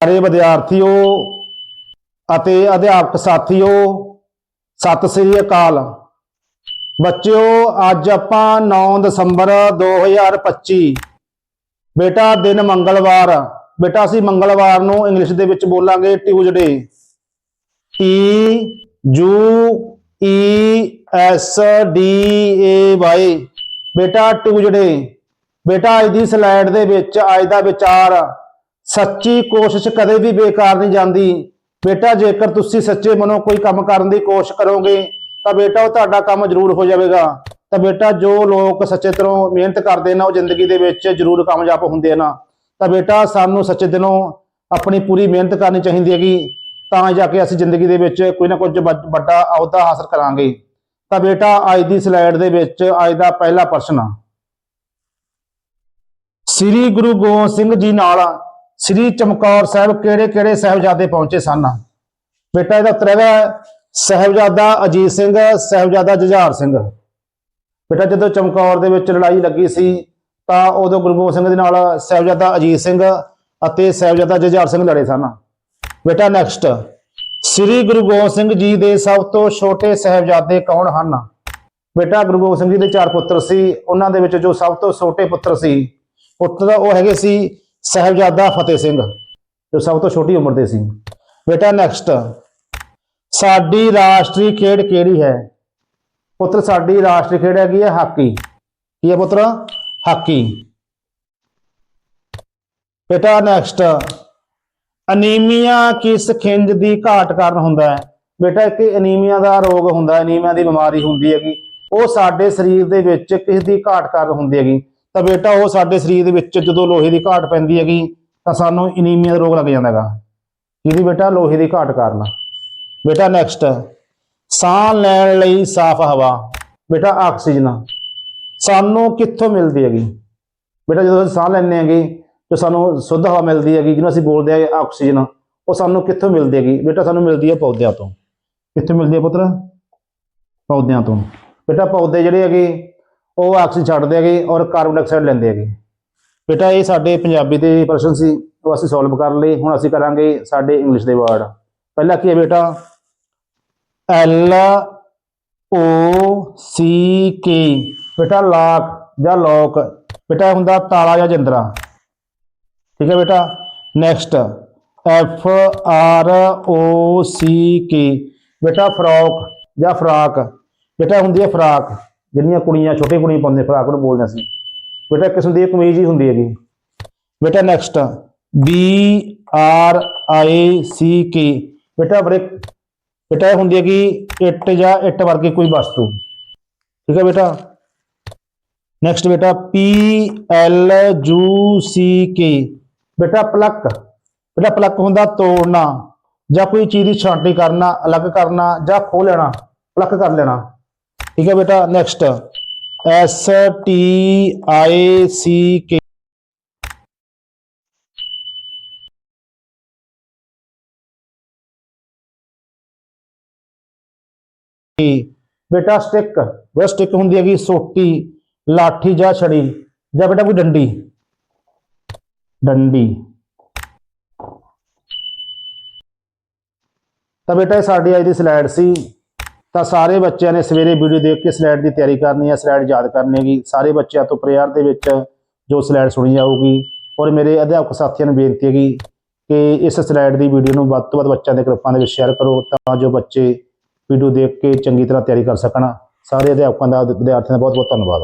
ਸਾਰੇ ਵਿਦਿਆਰਥੀਓ ਅਤੇ ਅਧਿਆਪਕ ਸਾਥੀਓ, ਸਤਿ ਸ੍ਰੀ ਅਕਾਲ। ਬੱਚਿਓ, ਅੱਜ ਆਪਾਂ 9 ਦਸੰਬਰ 2025 ਬੇਟਾ, ਦਿਨ ਮੰਗਲਵਾਰ। ਬੇਟਾ, ਅਸੀਂ ਮੰਗਲਵਾਰ ਨੂੰ ਇੰਗਲਿਸ਼ ਦੇ ਵਿੱਚ ਬੋਲਾਂਗੇ Tuesday T U E S D A Y ਬੇਟਾ ਟਿਊਜ਼ਡੇ ਬੇਟਾ, ਅੱਜ ਦੀ ਸਲਾਈਡ ਦੇ ਵਿੱਚ, ਅੱਜ ਦਾ ਵਿਚਾਰ। ਸੱਚੀ ਕੋਸ਼ਿਸ਼ ਕਦੇ ਵੀ ਬੇਕਾਰ ਨਹੀਂ ਜਾਂਦੀ। ਬੇਟਾ, ਜੇਕਰ ਤੁਸੀਂ ਸੱਚੇ ਮਨੋਂ ਕੋਈ ਕੰਮ ਕਰਨ ਦੀ ਕੋਸ਼ਿਸ਼ ਕਰੋਗੇ, ਤਾਂ ਬੇਟਾ, ਉਹ ਤੁਹਾਡਾ ਕੰਮ ਜ਼ਰੂਰ ਹੋ ਜਾਵੇਗਾ। ਤਾਂ ਬੇਟਾ, ਜੋ ਲੋਕ ਸੱਚੇ ਤਰ੍ਹਾਂ ਮਿਹਨਤ ਕਰਦੇ ਨੇ, ਉਹ ਜ਼ਿੰਦਗੀ ਦੇ ਵਿੱਚ ਜ਼ਰੂਰ ਕਾਮਯਾਬ ਹੁੰਦੇ ਨਾ। ਤਾਂ ਬੇਟਾ, ਸਾਨੂੰ ਸੱਚੇ ਦਿਲੋਂ ਆਪਣੀ ਪੂਰੀ ਮਿਹਨਤ ਕਰਨੀ ਚਾਹੀਦੀ ਹੈਗੀ। ਤਾਂ ਜਾ ਕੇ ਅਸੀਂ ਜ਼ਿੰਦਗੀ ਦੇ ਵਿੱਚ ਕੋਈ ਨਾ ਕੁਝ ਵੱਡ- ਵੱਡਾ ਅਹੁਦਾ ਹਾਸਲ ਕਰਾਂਗੇ। ਤਾਂ ਬੇਟਾ, ਅੱਜ ਦੀ ਸਲਾਈਡ ਦੇ ਵਿੱਚ, ਅੱਜ ਦਾ ਪਹਿਲਾ ਪ੍ਰਸ਼ਨ ਆ। ਸ੍ਰੀ ਗੁਰੂ ਗੋਬਿੰਦ ਸਿੰਘ ਜੀ ਨਾਲ ਸ੍ਰੀ ਚਮਕੌਰ ਸਾਹਿਬ ਕਿਹੜੇ ਕਿਹੜੇ ਸਾਹਿਬਜ਼ਾਦੇ ਪਹੁੰਚੇ ਸਨ? ਬੇਟਾ ਇਹਦਾ ਉੱਤਰ ਹੈਗਾ ਸਾਹਿਬਜ਼ਾਦਾ ਅਜੀਤ ਸਿੰਘ, ਸਾਹਿਬਜ਼ਾਦਾ ਜੁਝਾਰ ਸਿੰਘ। ਬੇਟਾ ਜਦੋਂ ਚਮਕੌਰ ਦੇ ਵਿੱਚ ਲੜਾਈ ਲੱਗੀ ਸੀ, ਤਾਂ ਉਦੋਂ ਗੁਰੂ ਗੋਬਿੰਦ ਸਿੰਘ ਦੇ ਨਾਲ ਸਾਹਿਬਜ਼ਾਦਾ ਅਜੀਤ ਸਿੰਘ ਅਤੇ ਸਾਹਿਬਜ਼ਾਦਾ ਜੁਝਾਰ ਸਿੰਘ ਲੜੇ ਸਨ। ਬੇਟਾ ਨੈਕਸਟ ਸ੍ਰੀ ਗੁਰੂ ਗੋਬਿੰਦ ਸਿੰਘ ਜੀ ਦੇ ਸਭ ਤੋਂ ਛੋਟੇ ਸਾਹਿਬਜ਼ਾਦੇ ਕੌਣ ਹਨ? ਬੇਟਾ ਗੁਰੂ ਗੋਬਿੰਦ ਸਿੰਘ ਜੀ ਦੇ ਚਾਰ ਪੁੱਤਰ ਸੀ। ਉਹਨਾਂ ਦੇ ਵਿੱਚ ਜੋ ਸਭ ਤੋਂ ਛੋਟੇ ਪੁੱਤਰ ਸੀ, ਪੁੱਤਰ ਉਹ ਹੈਗੇ ਸੀ ਸਾਹਿਬਜ਼ਾਦਾ ਫਤਿਹ ਸਿੰਘ, ਜੋ ਸਭ ਤੋਂ ਛੋਟੀ ਉਮਰ ਦੇ ਸੀ। ਬੇਟਾ ਨੈਕਸਟ ਸਾਡੀ ਰਾਸ਼ਟਰੀ ਖੇਡ ਕਿਹੜੀ ਹੈ? ਪੁੱਤਰ, ਸਾਡੀ ਰਾਸ਼ਟਰੀ ਖੇਡ ਹੈਗੀ ਹੈ ਹਾਕੀ। ਕੀ ਹੈ ਪੁੱਤਰ? ਹਾਕੀ। ਬੇਟਾ ਨੈਕਸਟ ਅਨੀਮੀਆ ਕਿਸ ਖਿੰਜ ਦੀ ਘਾਟ ਕਾਰਨ ਹੁੰਦਾ ਹੈ? ਬੇਟਾ ਇੱਕ ਅਨੀਮੀਆ ਦਾ ਰੋਗ ਹੁੰਦਾ, ਅਨੀਮੀਆ ਦੀ ਬਿਮਾਰੀ ਹੁੰਦੀ ਹੈਗੀ। ਉਹ ਸਾਡੇ ਸਰੀਰ ਦੇ ਵਿੱਚ ਕਿਸ ਦੀ ਘਾਟ ਕਾਰਨ ਹੁੰਦੀ ਹੈਗੀ? ਤਾਂ ਬੇਟਾ ਉਹ ਸਾਡੇ ਸਰੀਰ ਦੇ ਵਿੱਚ ਜਦੋਂ ਲੋਹੇ ਦੀ ਘਾਟ ਪੈਂਦੀ ਹੈਗੀ, ਤਾਂ ਸਾਨੂੰ ਅਨੀਮੀਆ ਦਾ ਰੋਗ ਲੱਗ ਜਾਂਦਾ ਹੈਗਾ। ਕਿਹਦੀ ਬੇਟਾ ਲੋਹੇ ਦੀ ਘਾਟ ਕਾਰਨ। ਬੇਟਾ ਨੈਕਸਟ ਸਾਹ ਲੈਣ ਲਈ ਸਾਫ਼ ਹਵਾ। ਬੇਟਾ ਆਕਸੀਜਨ ਸਾਨੂੰ ਕਿੱਥੋਂ ਮਿਲਦੀ ਹੈਗੀ? ਬੇਟਾ ਜਦੋਂ ਅਸੀਂ ਸਾਹ ਲੈਂਦੇ ਹੈਗੇ, ਜੋ ਸਾਨੂੰ ਸ਼ੁੱਧ ਹਵਾ ਮਿਲਦੀ ਹੈਗੀ, ਜਿਹਨੂੰ ਅਸੀਂ ਬੋਲਦੇ ਹਾਂ ਆਕਸੀਜਨ ਉਹ ਸਾਨੂੰ ਕਿੱਥੋਂ ਮਿਲਦੀ ਹੈਗੀ? ਬੇਟਾ ਸਾਨੂੰ ਮਿਲਦੀ ਹੈ ਪੌਦਿਆਂ ਤੋਂ। ਕਿੱਥੋਂ ਮਿਲਦੀ ਹੈ ਪੁੱਤਰ? ਪੌਦਿਆਂ ਤੋਂ। ਬੇਟਾ ਪੌਦੇ ਜਿਹੜੇ ਹੈਗੇ ਉਹ ਆਕਸੀਜਨ ਛੱਡਦੇ ਹੈਗੇ ਔਰ ਕਾਰਬਨ ਡਾਈਆਕਸਾਈਡ ਲੈਂਦੇ ਹੈਗੇ। ਬੇਟਾ, ਇਹ ਸਾਡੇ ਪੰਜਾਬੀ ਦੇ ਪ੍ਰਸ਼ਨ ਸੀ, ਉਹ ਅਸੀਂ ਸੋਲਵ ਕਰ ਲਏ, ਹੁਣ ਅਸੀਂ ਕਰਾਂਗੇ ਸਾਡੇ ਇੰਗਲਿਸ਼ ਦੇ ਵਰਡ ਪਹਿਲਾ ਕੀ ਹੈ ਬੇਟਾ? ਐਲ ਓ ਸੀ ਕੇ ਬੇਟਾ ਲਾਕ ਜਾਂ ਲੋਕ ਬੇਟਾ, ਹੁੰਦਾ ਤਾਲਾ ਜਾਂ ਜਿੰਦਰਾ। ਠੀਕ ਹੈ ਬੇਟਾ? Next F R O C K ਬੇਟਾ ਫਰੋਕ ਜਾਂ ਫਰਾਕ ਬੇਟਾ, ਹੁੰਦੀ ਹੈ ਫਰਾਕ ਜਿਹੜੀਆਂ ਕੁੜੀਆਂ ਛੋਟੇ ਕੁੜੀਆਂ ਪਾਉਂਦੇ ਫਰਾਕ ਨੂੰ ਬੋਲਦੇ ਸੀ। ਬੇਟਾ, ਇੱਕ ਕਿਸਮ ਦੀ ਕਮੀਜ਼ ਹੀ ਹੁੰਦੀ ਹੈਗੀ। ਬੇਟਾ next B R I C K ਬੇਟਾ ਬ੍ਰਿਕ ਬੇਟਾ, ਇਹ ਹੁੰਦੀ ਹੈ ਕਿ ਇੱਟ ਜਾਂ ਇੱਟ ਵਰਗੀ ਕੋਈ ਵਸਤੂ। ਠੀਕ ਹੈ ਬੇਟਾ? ਨੈਕਸਟ ਬੇਟਾ ਪੀ ਐਲ ਯੂ ਸੀ ਕੇ ਬੇਟਾ ਪਲੱਕ ਬੇਟਾ ਪਲੱਕ ਹੁੰਦਾ ਤੋੜਨਾ, ਜਾਂ ਕੋਈ ਚੀਜ਼ ਦੀ ਛਾਂਟੀ ਕਰਨਾ, ਅਲੱਗ ਕਰਨਾ, ਜਾਂ ਖੋਹ ਲੈਣਾ ਪਲੱਕ ਕਰ ਲੈਣਾ। ਠੀਕ ਹੈ ਬੇਟਾ next S T I C K ਬੇਟਾ ਸਟਿਕ ਉਹ ਸਟਿਕ ਹੁੰਦੀ ਹੈਗੀ ਸੋਟੀ, ਲਾਠੀ ਜਾਂ ਛੜੀ, ਜਾਂ ਬੇਟਾ ਕੋਈ ਡੰਡੀ। ਡੰਡੀ। ਤਾਂ ਬੇਟਾ, ਇਹ ਸਾਡੀ ਅੱਜ ਦੀ ਸਲਾਈਡ ਸੀ। ਤਾਂ ਸਾਰੇ ਬੱਚਿਆਂ ਨੇ ਸਵੇਰੇ ਵੀਡੀਓ ਦੇਖ ਕੇ ਸਲਾਈਡ ਦੀ ਤਿਆਰੀ ਕਰਨੀ ਹੈ ਸਲਾਈਡ ਯਾਦ ਕਰਨੀ ਹੈਗੀ। ਸਾਰੇ ਬੱਚਿਆਂ ਤੋਂ ਪ੍ਰੇਅਰ ਦੇ ਵਿੱਚ ਜੋ ਸਲਾਈਡ ਸੁਣੀ ਜਾਊਗੀ। ਔਰ ਮੇਰੇ ਅਧਿਆਪਕ ਸਾਥੀਆਂ ਨੂੰ ਬੇਨਤੀ ਹੈਗੀ ਕਿ ਇਸ ਸਲਾਈਡ ਦੀ ਵੀਡੀਓ ਨੂੰ ਵੱਧ ਤੋਂ ਵੱਧ ਬੱਚਿਆਂ ਦੇ ਗਰੁੱਪਾਂ ਦੇ ਵਿੱਚ ਸ਼ੇਅਰ ਕਰੋ ਤਾਂ ਜੋ ਬੱਚੇ ਵੀਡੀਓ ਦੇਖ ਕੇ ਚੰਗੀ ਤਰ੍ਹਾਂ ਤਿਆਰੀ ਕਰ ਸਕਣ। ਸਾਰੇ ਅਧਿਆਪਕਾਂ ਦਾ, ਵਿਦਿਆਰਥੀਆਂ ਦਾ ਬਹੁਤ ਬਹੁਤ ਧੰਨਵਾਦ।